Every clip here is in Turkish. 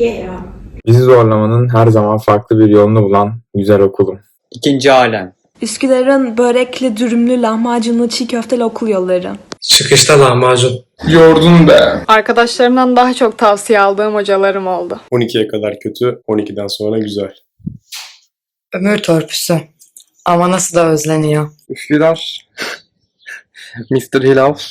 Yeah. Bizi zorlamanın her zaman farklı bir yolunu bulan güzel okulum. İkinci alem. Üsküdar'ın börekli, dürümlü, lahmacunlu, çiğ köfteli okul yolları. Çıkışta lahmacun. Yordun be. Arkadaşlarımdan daha çok tavsiye aldığım hocalarım oldu. 12'ye kadar kötü, 12'den sonra güzel. Ömür törpüsü. Ama nasıl da özleniyor. Üsküdar. Mr. Hilaf.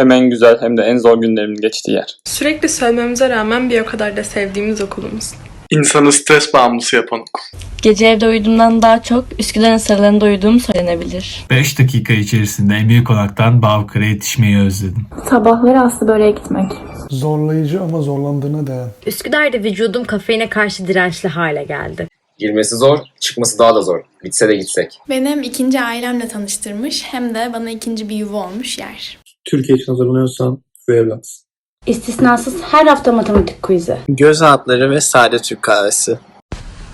Hem en güzel hem de en zor günlerimin geçtiği yer. Sürekli söylememize rağmen bir o kadar da sevdiğimiz okulumuz. İnsanı stres bağımlısı yapan okul. Gece evde uyuduğumdan daha çok Üsküdar'ın sarılarında uyuduğum söylenebilir. 5 dakika içerisinde Emir Konak'tan Bağkır'a yetişmeyi özledim. Sabahları Aslı böreğe gitmek. Zorlayıcı ama zorlandığına değer. Üsküdar'da vücudum kafeine karşı dirençli hale geldi. Girmesi zor, çıkması daha da zor. Bitse de gitsek. Beni hem ikinci ailemle tanıştırmış hem de bana ikinci bir yuva olmuş yer. Türkiye için hazırlanıyorsan bu evlatsın. İstisnasız her hafta matematik quiz'i. Göz altları ve sade Türk kahvesi.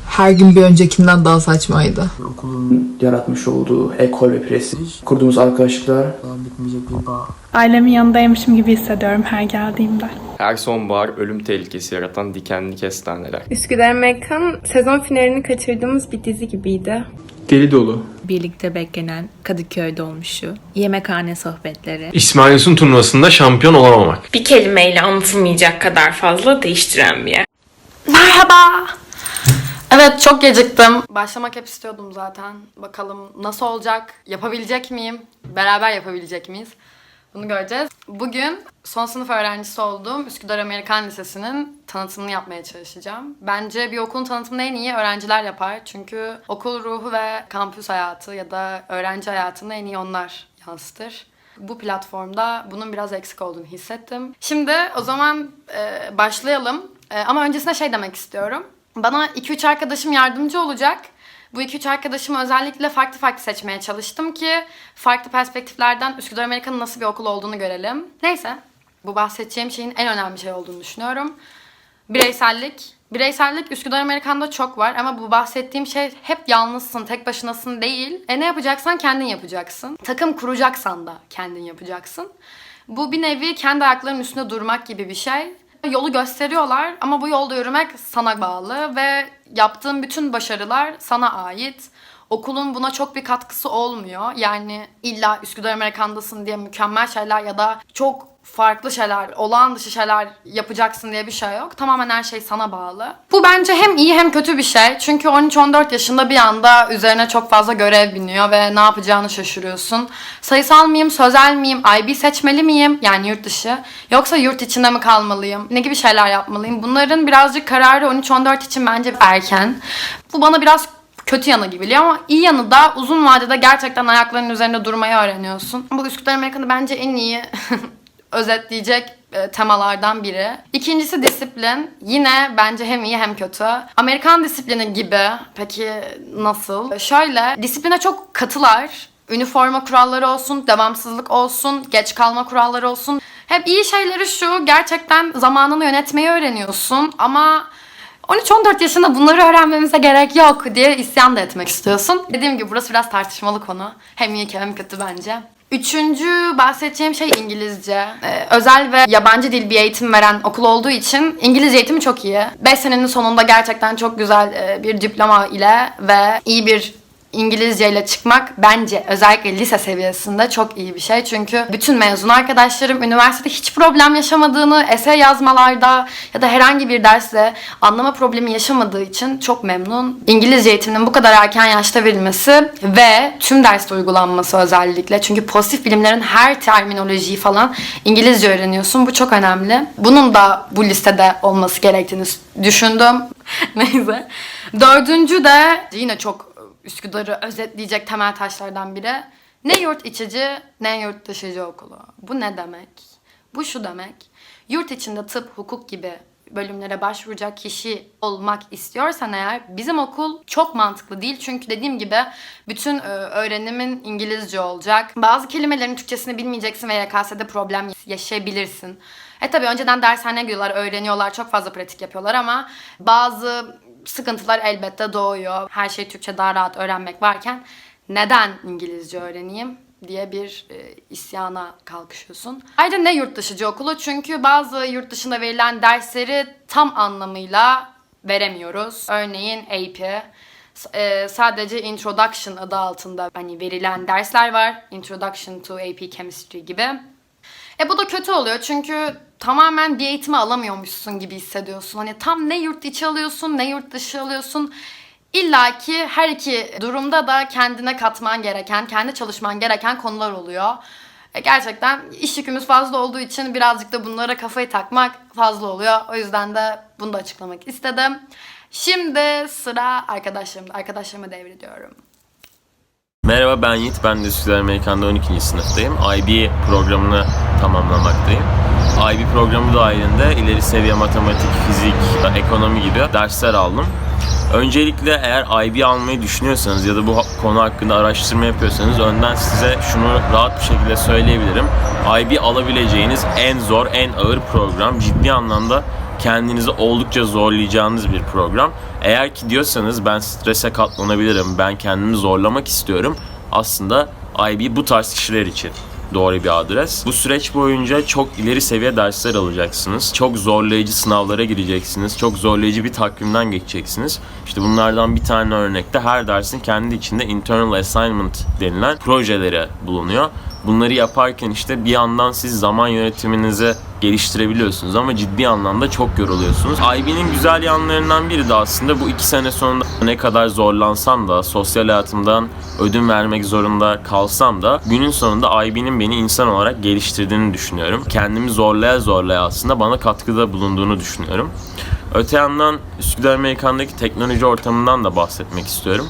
Her gün bir öncekinden daha saçmaydı. Okulun yaratmış olduğu ekol ve prestij, kurduğumuz arkadaşlıklar. Bitmeyecek bir bağ. Ailemin yanındaymışım gibi hissediyorum her geldiğimde. Her sonbahar ölüm tehlikesi yaratan dikenli kestaneler. Üsküdar Mekan sezon finalini kaçırdığımız bir dizi gibiydi. Deli dolu. Birlikte beklenen Kadıköy dolmuşu, yemekhane sohbetleri. İsmail Yusuf'un turnuvasında şampiyon olamamak. Bir kelimeyle anlatılmayacak kadar fazla değiştiren bir yer. Merhaba. Evet çok geciktim. Başlamak hep istiyordum zaten. Bakalım nasıl olacak? Yapabilecek miyim? Beraber yapabilecek miyiz? Bunu göreceğiz. Bugün son sınıf öğrencisi olduğum Üsküdar Amerikan Lisesi'nin tanıtımını yapmaya çalışacağım. Bence bir okulun tanıtımını en iyi öğrenciler yapar. Çünkü okul ruhu ve kampüs hayatı ya da öğrenci hayatını en iyi onlar yansıtır. Bu platformda bunun biraz eksik olduğunu hissettim. Şimdi o zaman e, başlayalım. E, ama öncesinde şey demek istiyorum. Bana 2-3 arkadaşım yardımcı olacak. Bu 2-3 arkadaşımı özellikle farklı farklı seçmeye çalıştım ki farklı perspektiflerden Üsküdar Amerika'nın nasıl bir okul olduğunu görelim. Neyse, bu bahsedeceğim şeyin en önemli şey olduğunu düşünüyorum. Bireysellik. Bireysellik Üsküdar Amerikan'da çok var ama bu bahsettiğim şey hep yalnızsın, tek başınasın değil. E ne yapacaksan kendin yapacaksın. Takım kuracaksan da kendin yapacaksın. Bu bir nevi kendi ayaklarının üstünde durmak gibi bir şey. Yolu gösteriyorlar ama bu yolda yürümek sana bağlı ve yaptığın bütün başarılar sana ait. Okulun buna çok bir katkısı olmuyor. Yani illa Üsküdar Amerikan'dasın diye mükemmel şeyler ya da çok farklı şeyler, olağan dışı şeyler yapacaksın diye bir şey yok. Tamamen her şey sana bağlı. Bu bence hem iyi hem kötü bir şey. Çünkü 13-14 yaşında bir anda üzerine çok fazla görev biniyor ve ne yapacağını şaşırıyorsun. Sayısal mıyım, sözel miyim, IB seçmeli miyim? Yani yurt dışı. Yoksa yurt içinde mi kalmalıyım? Ne gibi şeyler yapmalıyım? Bunların birazcık kararı 13-14 için bence erken. Bu bana biraz kötü yanı gibi geliyor ama iyi yanı da uzun vadede gerçekten ayaklarının üzerinde durmayı öğreniyorsun. Bu Üsküdar Amerikan'ı bence en iyi özetleyecek e, temalardan biri. İkincisi disiplin. Yine bence hem iyi hem kötü. Amerikan disiplini gibi. Peki nasıl? Şöyle, disipline çok katılar. Üniforma kuralları olsun, devamsızlık olsun, geç kalma kuralları olsun. Hep iyi şeyleri şu, gerçekten zamanını yönetmeyi öğreniyorsun ama 13-14 yaşında bunları öğrenmemize gerek yok diye isyan da etmek istiyorsun. Dediğim gibi burası biraz tartışmalı konu. Hem iyi hem kötü bence. Üçüncü bahsedeceğim şey İngilizce. Ee, özel ve yabancı dil bir eğitim veren okul olduğu için İngilizce eğitimi çok iyi. 5 senenin sonunda gerçekten çok güzel e, bir diploma ile ve iyi bir İngilizce ile çıkmak bence özellikle lise seviyesinde çok iyi bir şey. Çünkü bütün mezun arkadaşlarım üniversitede hiç problem yaşamadığını, essay yazmalarda ya da herhangi bir derste anlama problemi yaşamadığı için çok memnun. İngilizce eğitiminin bu kadar erken yaşta verilmesi ve tüm derste uygulanması özellikle. Çünkü pozitif bilimlerin her terminolojiyi falan İngilizce öğreniyorsun. Bu çok önemli. Bunun da bu listede olması gerektiğini düşündüm. Neyse. Dördüncü de yine çok Üsküdar'ı özetleyecek temel taşlardan biri. Ne yurt içici ne yurt dışıcı okulu. Bu ne demek? Bu şu demek. Yurt içinde tıp, hukuk gibi bölümlere başvuracak kişi olmak istiyorsan eğer bizim okul çok mantıklı değil. Çünkü dediğim gibi bütün e, öğrenimin İngilizce olacak. Bazı kelimelerin Türkçesini bilmeyeceksin ve YKS'de problem yaşayabilirsin. E tabi önceden dershaneye gidiyorlar, öğreniyorlar, çok fazla pratik yapıyorlar ama bazı sıkıntılar elbette doğuyor. Her şeyi Türkçe daha rahat öğrenmek varken neden İngilizce öğreneyim? diye bir e, isyana kalkışıyorsun. Ayrıca ne yurt dışıcı okulu? Çünkü bazı yurt dışında verilen dersleri tam anlamıyla veremiyoruz. Örneğin AP. E, sadece Introduction adı altında hani verilen dersler var. Introduction to AP Chemistry gibi. E bu da kötü oluyor çünkü tamamen bir eğitimi alamıyormuşsun gibi hissediyorsun. Hani tam ne yurt içi alıyorsun ne yurt dışı alıyorsun. İlla ki her iki durumda da kendine katman gereken, kendi çalışman gereken konular oluyor. E gerçekten iş yükümüz fazla olduğu için birazcık da bunlara kafayı takmak fazla oluyor. O yüzden de bunu da açıklamak istedim. Şimdi sıra arkadaşlarımda. Arkadaşlarıma devrediyorum. Merhaba ben Yiğit. Ben de Üsküdar Amerikan'da 12. sınıftayım. IB programını tamamlamaktayım. IB programı dahilinde ileri seviye matematik, fizik, ekonomi gibi dersler aldım. Öncelikle eğer IB almayı düşünüyorsanız ya da bu konu hakkında araştırma yapıyorsanız önden size şunu rahat bir şekilde söyleyebilirim. IB alabileceğiniz en zor, en ağır program. Ciddi anlamda kendinizi oldukça zorlayacağınız bir program. Eğer ki diyorsanız ben strese katlanabilirim, ben kendimi zorlamak istiyorum. Aslında IB bu tarz kişiler için doğru bir adres. Bu süreç boyunca çok ileri seviye dersler alacaksınız. Çok zorlayıcı sınavlara gireceksiniz. Çok zorlayıcı bir takvimden geçeceksiniz. İşte bunlardan bir tane örnekte her dersin kendi içinde internal assignment denilen projeleri bulunuyor. Bunları yaparken işte bir yandan siz zaman yönetiminizi geliştirebiliyorsunuz ama ciddi anlamda çok yoruluyorsunuz. IB'nin güzel yanlarından biri de aslında bu iki sene sonunda ne kadar zorlansam da sosyal hayatımdan ödün vermek zorunda kalsam da günün sonunda IB'nin beni insan olarak geliştirdiğini düşünüyorum. Kendimi zorlaya zorlaya aslında bana katkıda bulunduğunu düşünüyorum. Öte yandan Üsküdar Amerikan'daki teknoloji ortamından da bahsetmek istiyorum.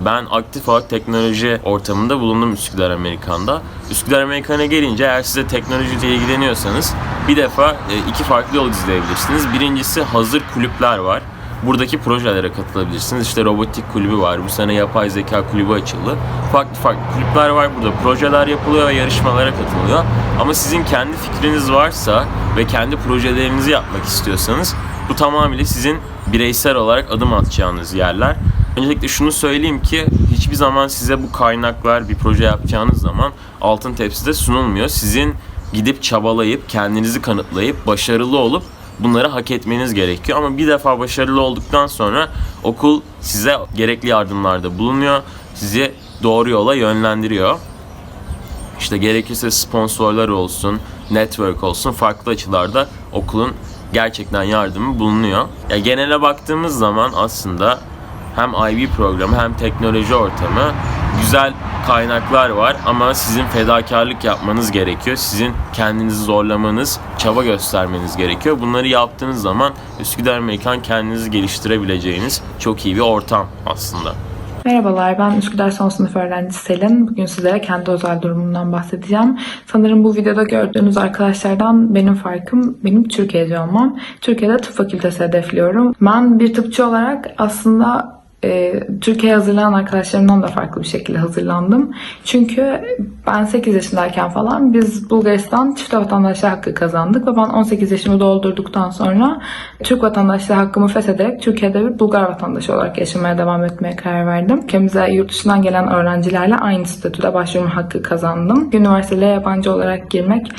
Ben aktif olarak teknoloji ortamında bulundum Üsküdar Amerikan'da. Üsküdar Amerikan'a gelince eğer size teknolojiyle ilgileniyorsanız bir defa e, iki farklı yol izleyebilirsiniz. Birincisi hazır kulüpler var. Buradaki projelere katılabilirsiniz. İşte robotik kulübü var. Bu sene yapay zeka kulübü açıldı. Farklı farklı kulüpler var burada. Projeler yapılıyor ve yarışmalara katılıyor. Ama sizin kendi fikriniz varsa ve kendi projelerinizi yapmak istiyorsanız bu tamamıyla sizin bireysel olarak adım atacağınız yerler. Öncelikle şunu söyleyeyim ki hiçbir zaman size bu kaynaklar bir proje yapacağınız zaman altın tepside sunulmuyor. Sizin gidip çabalayıp kendinizi kanıtlayıp başarılı olup bunları hak etmeniz gerekiyor. Ama bir defa başarılı olduktan sonra okul size gerekli yardımlarda bulunuyor. Sizi doğru yola yönlendiriyor. İşte gerekirse sponsorlar olsun, network olsun farklı açılarda okulun gerçekten yardımı bulunuyor. Ya genele baktığımız zaman aslında hem IB programı hem teknoloji ortamı güzel kaynaklar var ama sizin fedakarlık yapmanız gerekiyor. Sizin kendinizi zorlamanız, çaba göstermeniz gerekiyor. Bunları yaptığınız zaman Üsküdar Amerikan kendinizi geliştirebileceğiniz çok iyi bir ortam aslında. Merhabalar, ben Üsküdar son sınıf öğrencisi Selin. Bugün sizlere kendi özel durumumdan bahsedeceğim. Sanırım bu videoda gördüğünüz arkadaşlardan benim farkım benim Türkiye'ci olmam. Türkiye'de tıp fakültesi hedefliyorum. Ben bir tıpçı olarak aslında e, Türkiye'ye hazırlanan arkadaşlarımdan da farklı bir şekilde hazırlandım. Çünkü ben 8 yaşındayken falan biz Bulgaristan çift vatandaşlığı hakkı kazandık ve ben 18 yaşımı doldurduktan sonra Türk vatandaşlığı hakkımı feshederek Türkiye'de bir Bulgar vatandaşı olarak yaşamaya devam etmeye karar verdim. Ülkemize yurt dışından gelen öğrencilerle aynı statüde başvurma hakkı kazandım. Üniversiteye yabancı olarak girmek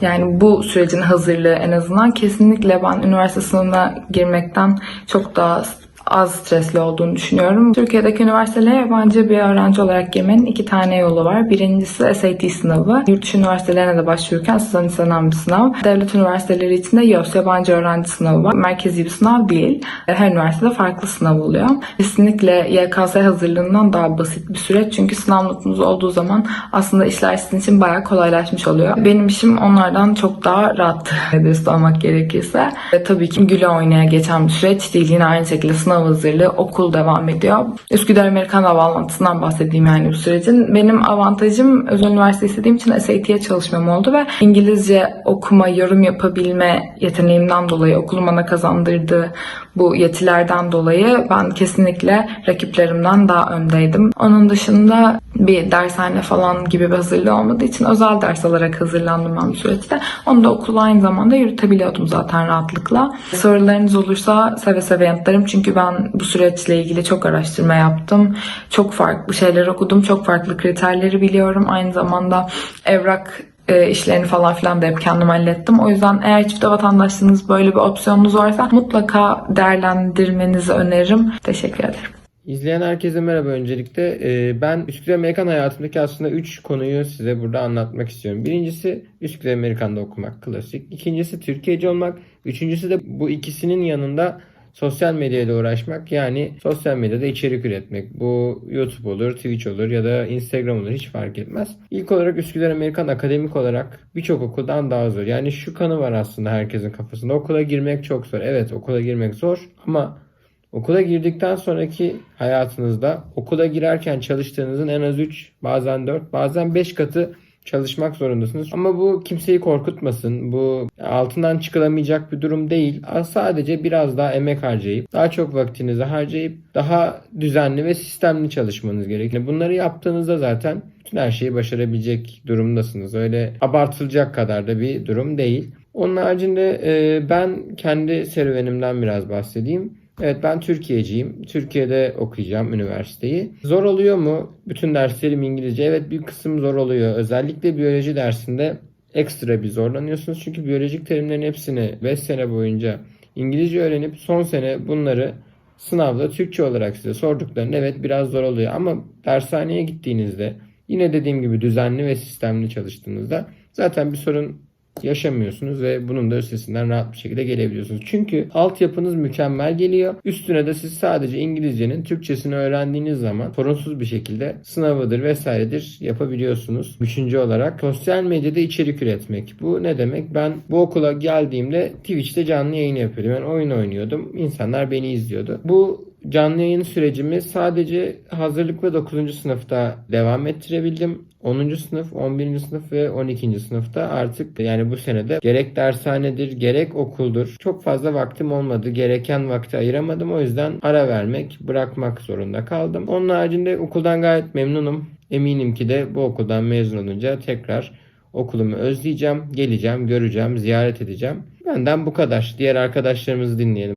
yani bu sürecin hazırlığı en azından kesinlikle ben üniversite sınavına girmekten çok daha az stresli olduğunu düşünüyorum. Türkiye'deki üniversitelere yabancı bir öğrenci olarak girmenin iki tane yolu var. Birincisi SAT sınavı. Yurt dışı üniversitelerine de başvururken sizden istenen bir sınav. Devlet üniversiteleri için de YÖS yabancı öğrenci sınavı var. Merkezi bir sınav değil. Her üniversitede farklı sınav oluyor. Kesinlikle YKS hazırlığından daha basit bir süreç. Çünkü sınav notunuz olduğu zaman aslında işler sizin için bayağı kolaylaşmış oluyor. Benim işim onlardan çok daha rahat dürüst olmak gerekirse. Ve tabii ki güle oynaya geçen bir süreç değil. Yine aynı şekilde sınav hazırlığı, okul devam ediyor. Üsküdar Amerikan bağlantısından bahsedeyim yani bu sürecin. Benim avantajım özel üniversite istediğim için SAT'ye çalışmam oldu ve İngilizce okuma, yorum yapabilme yeteneğimden dolayı okulun bana kazandırdığı bu yetilerden dolayı ben kesinlikle rakiplerimden daha öndeydim. Onun dışında bir dershane falan gibi bir hazırlığı olmadığı için özel ders alarak hazırlandım ben bu süreçte. Onu da okulu aynı zamanda yürütebiliyordum zaten rahatlıkla. Sorularınız olursa seve seve yanıtlarım çünkü ben bu süreçle ilgili çok araştırma yaptım. Çok farklı şeyler okudum. Çok farklı kriterleri biliyorum. Aynı zamanda evrak e, işlerini falan filan da hep kendim hallettim. O yüzden eğer çifte vatandaşlığınız böyle bir opsiyonunuz varsa mutlaka değerlendirmenizi öneririm. Teşekkür ederim. İzleyen herkese merhaba öncelikle. Ee, Ben Üsküdar Amerikan hayatımdaki aslında 3 konuyu size burada anlatmak istiyorum. Birincisi Üsküdar Amerikan'da okumak klasik. İkincisi Türkiye'ci olmak. Üçüncüsü de bu ikisinin yanında sosyal medyayla uğraşmak. Yani sosyal medyada içerik üretmek. Bu YouTube olur, Twitch olur ya da Instagram olur hiç fark etmez. İlk olarak Üsküdar Amerikan akademik olarak birçok okuldan daha zor. Yani şu kanı var aslında herkesin kafasında. Okula girmek çok zor. Evet okula girmek zor ama Okula girdikten sonraki hayatınızda okula girerken çalıştığınızın en az 3 bazen 4 bazen 5 katı çalışmak zorundasınız. Ama bu kimseyi korkutmasın. Bu altından çıkılamayacak bir durum değil. Sadece biraz daha emek harcayıp, daha çok vaktinizi harcayıp daha düzenli ve sistemli çalışmanız gerekiyor. Bunları yaptığınızda zaten bütün her şeyi başarabilecek durumdasınız. Öyle abartılacak kadar da bir durum değil. Onun haricinde e, ben kendi serüvenimden biraz bahsedeyim. Evet ben Türkiye'ciyim. Türkiye'de okuyacağım üniversiteyi. Zor oluyor mu? Bütün derslerim İngilizce. Evet bir kısım zor oluyor. Özellikle biyoloji dersinde ekstra bir zorlanıyorsunuz. Çünkü biyolojik terimlerin hepsini 5 sene boyunca İngilizce öğrenip son sene bunları sınavda Türkçe olarak size sorduklarında evet biraz zor oluyor. Ama dershaneye gittiğinizde yine dediğim gibi düzenli ve sistemli çalıştığınızda zaten bir sorun yaşamıyorsunuz ve bunun da üstesinden rahat bir şekilde gelebiliyorsunuz. Çünkü altyapınız mükemmel geliyor. Üstüne de siz sadece İngilizcenin Türkçesini öğrendiğiniz zaman sorunsuz bir şekilde sınavıdır vesairedir yapabiliyorsunuz. Üçüncü olarak sosyal medyada içerik üretmek. Bu ne demek? Ben bu okula geldiğimde Twitch'te canlı yayın yapıyordum. Ben oyun oynuyordum. İnsanlar beni izliyordu. Bu canlı yayın sürecimi sadece hazırlık ve 9. sınıfta devam ettirebildim. 10. sınıf, 11. sınıf ve 12. sınıfta artık yani bu senede gerek dershanedir gerek okuldur çok fazla vaktim olmadı. Gereken vakti ayıramadım. O yüzden ara vermek, bırakmak zorunda kaldım. Onun haricinde okuldan gayet memnunum. Eminim ki de bu okuldan mezun olunca tekrar okulumu özleyeceğim, geleceğim, göreceğim, ziyaret edeceğim. Benden bu kadar. Diğer arkadaşlarımızı dinleyelim.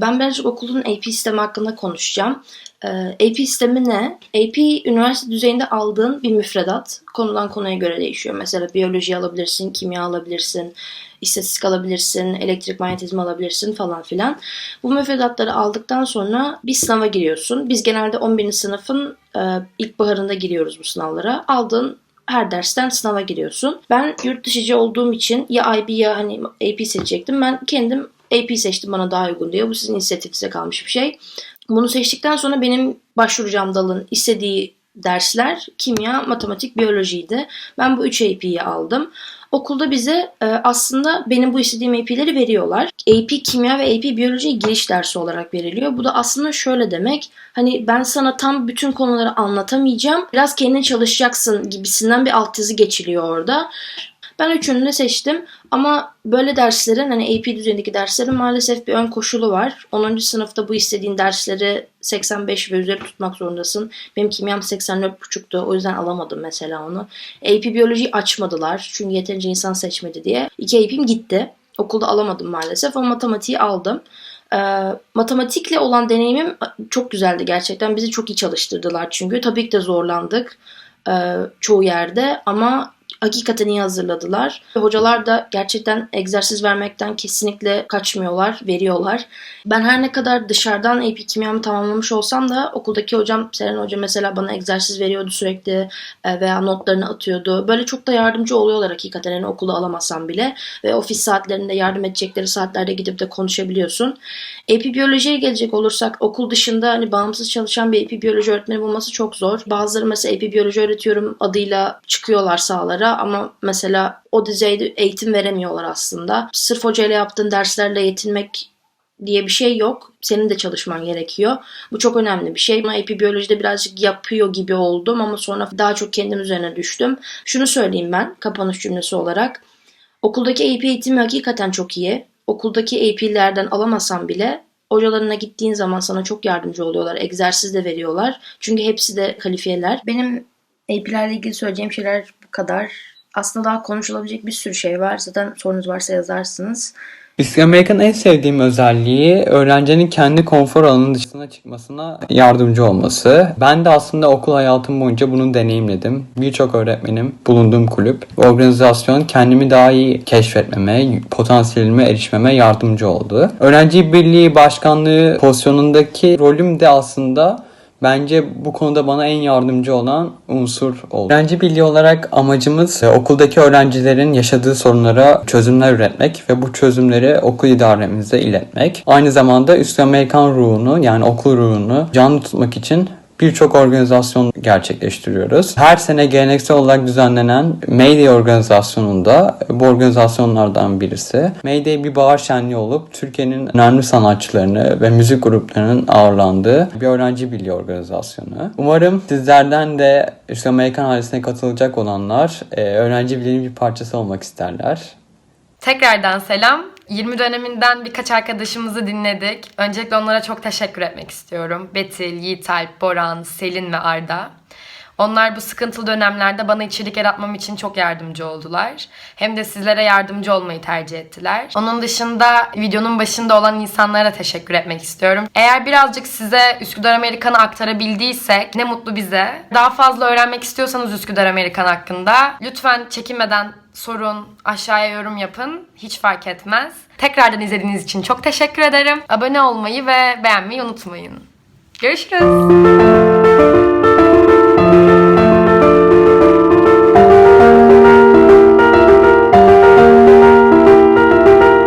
Ben birazcık okulun AP sistemi hakkında konuşacağım. AP sistemi ne? AP üniversite düzeyinde aldığın bir müfredat. Konudan konuya göre değişiyor. Mesela biyoloji alabilirsin, kimya alabilirsin, istatistik alabilirsin, elektrik manyetizma alabilirsin falan filan. Bu müfredatları aldıktan sonra bir sınava giriyorsun. Biz genelde 11. sınıfın ilkbaharında giriyoruz bu sınavlara. Aldığın her dersten sınava giriyorsun. Ben yurt dışıcı olduğum için ya IB ya hani AP seçecektim. Ben kendim AP seçtim bana daha uygun diyor. Bu sizin inisiyatifinize kalmış bir şey. Bunu seçtikten sonra benim başvuracağım dalın istediği dersler kimya, matematik, biyolojiydi. Ben bu 3 AP'yi aldım. Okulda bize e, aslında benim bu istediğim AP'leri veriyorlar. AP kimya ve AP biyoloji giriş dersi olarak veriliyor. Bu da aslında şöyle demek. Hani ben sana tam bütün konuları anlatamayacağım. Biraz kendin çalışacaksın gibisinden bir alt yazı geçiliyor orada. Ben üçünü de seçtim ama böyle derslerin hani AP düzeyindeki derslerin maalesef bir ön koşulu var. 10. sınıfta bu istediğin dersleri 85 ve üzeri tutmak zorundasın. Benim kimyam 84,5'tu o yüzden alamadım mesela onu. AP biyolojiyi açmadılar çünkü yeterince insan seçmedi diye. İki AP'm gitti. Okulda alamadım maalesef ama matematiği aldım. Ee, matematikle olan deneyimim çok güzeldi gerçekten. Bizi çok iyi çalıştırdılar çünkü. Tabii ki de zorlandık e, çoğu yerde ama hakikaten iyi hazırladılar. Hocalar da gerçekten egzersiz vermekten kesinlikle kaçmıyorlar, veriyorlar. Ben her ne kadar dışarıdan AP kimyamı tamamlamış olsam da okuldaki hocam Seren Hoca mesela bana egzersiz veriyordu sürekli e, veya notlarını atıyordu. Böyle çok da yardımcı oluyorlar hakikaten yani okulu alamasam bile ve ofis saatlerinde yardım edecekleri saatlerde gidip de konuşabiliyorsun. AP biyolojiye gelecek olursak okul dışında hani bağımsız çalışan bir AP biyoloji öğretmeni bulması çok zor. Bazıları mesela AP biyoloji öğretiyorum adıyla çıkıyorlar sahalara ama mesela o düzeyde eğitim veremiyorlar aslında. Sırf hocayla yaptığın derslerle yetinmek diye bir şey yok. Senin de çalışman gerekiyor. Bu çok önemli bir şey. AP biyolojide birazcık yapıyor gibi oldum ama sonra daha çok kendim üzerine düştüm. Şunu söyleyeyim ben kapanış cümlesi olarak. Okuldaki AP eğitimi hakikaten çok iyi. Okuldaki AP'lerden alamasam bile hocalarına gittiğin zaman sana çok yardımcı oluyorlar. Egzersiz de veriyorlar. Çünkü hepsi de kalifiyeler. Benim AP'lerle ilgili söyleyeceğim şeyler kadar. Aslında daha konuşulabilecek bir sürü şey var. Zaten sorunuz varsa yazarsınız. Amerika'nın en sevdiğim özelliği öğrencinin kendi konfor alanının dışına çıkmasına yardımcı olması. Ben de aslında okul hayatım boyunca bunu deneyimledim. Birçok öğretmenim, bulunduğum kulüp, organizasyon kendimi daha iyi keşfetmeme, potansiyelime erişmeme yardımcı oldu. Öğrenci Birliği Başkanlığı pozisyonundaki rolüm de aslında Bence bu konuda bana en yardımcı olan unsur oldu. Öğrenci birliği olarak amacımız e, okuldaki öğrencilerin yaşadığı sorunlara çözümler üretmek ve bu çözümleri okul idaremize iletmek. Aynı zamanda üst Amerikan ruhunu yani okul ruhunu canlı tutmak için birçok organizasyon gerçekleştiriyoruz. Her sene geleneksel olarak düzenlenen Mayday organizasyonunda bu organizasyonlardan birisi. Mayday bir bahar şenliği olup Türkiye'nin önemli sanatçılarını ve müzik gruplarının ağırlandığı bir öğrenci birliği organizasyonu. Umarım sizlerden de işte Amerikan ailesine katılacak olanlar e, öğrenci birliğinin bir parçası olmak isterler. Tekrardan selam. 20 döneminden birkaç arkadaşımızı dinledik. Öncelikle onlara çok teşekkür etmek istiyorum. Betil, Yiğit Alp, Boran, Selin ve Arda. Onlar bu sıkıntılı dönemlerde bana içerik yaratmam için çok yardımcı oldular. Hem de sizlere yardımcı olmayı tercih ettiler. Onun dışında videonun başında olan insanlara teşekkür etmek istiyorum. Eğer birazcık size Üsküdar Amerikan'ı aktarabildiysek ne mutlu bize. Daha fazla öğrenmek istiyorsanız Üsküdar Amerikan hakkında lütfen çekinmeden sorun, aşağıya yorum yapın. Hiç fark etmez. Tekrardan izlediğiniz için çok teşekkür ederim. Abone olmayı ve beğenmeyi unutmayın. Görüşürüz.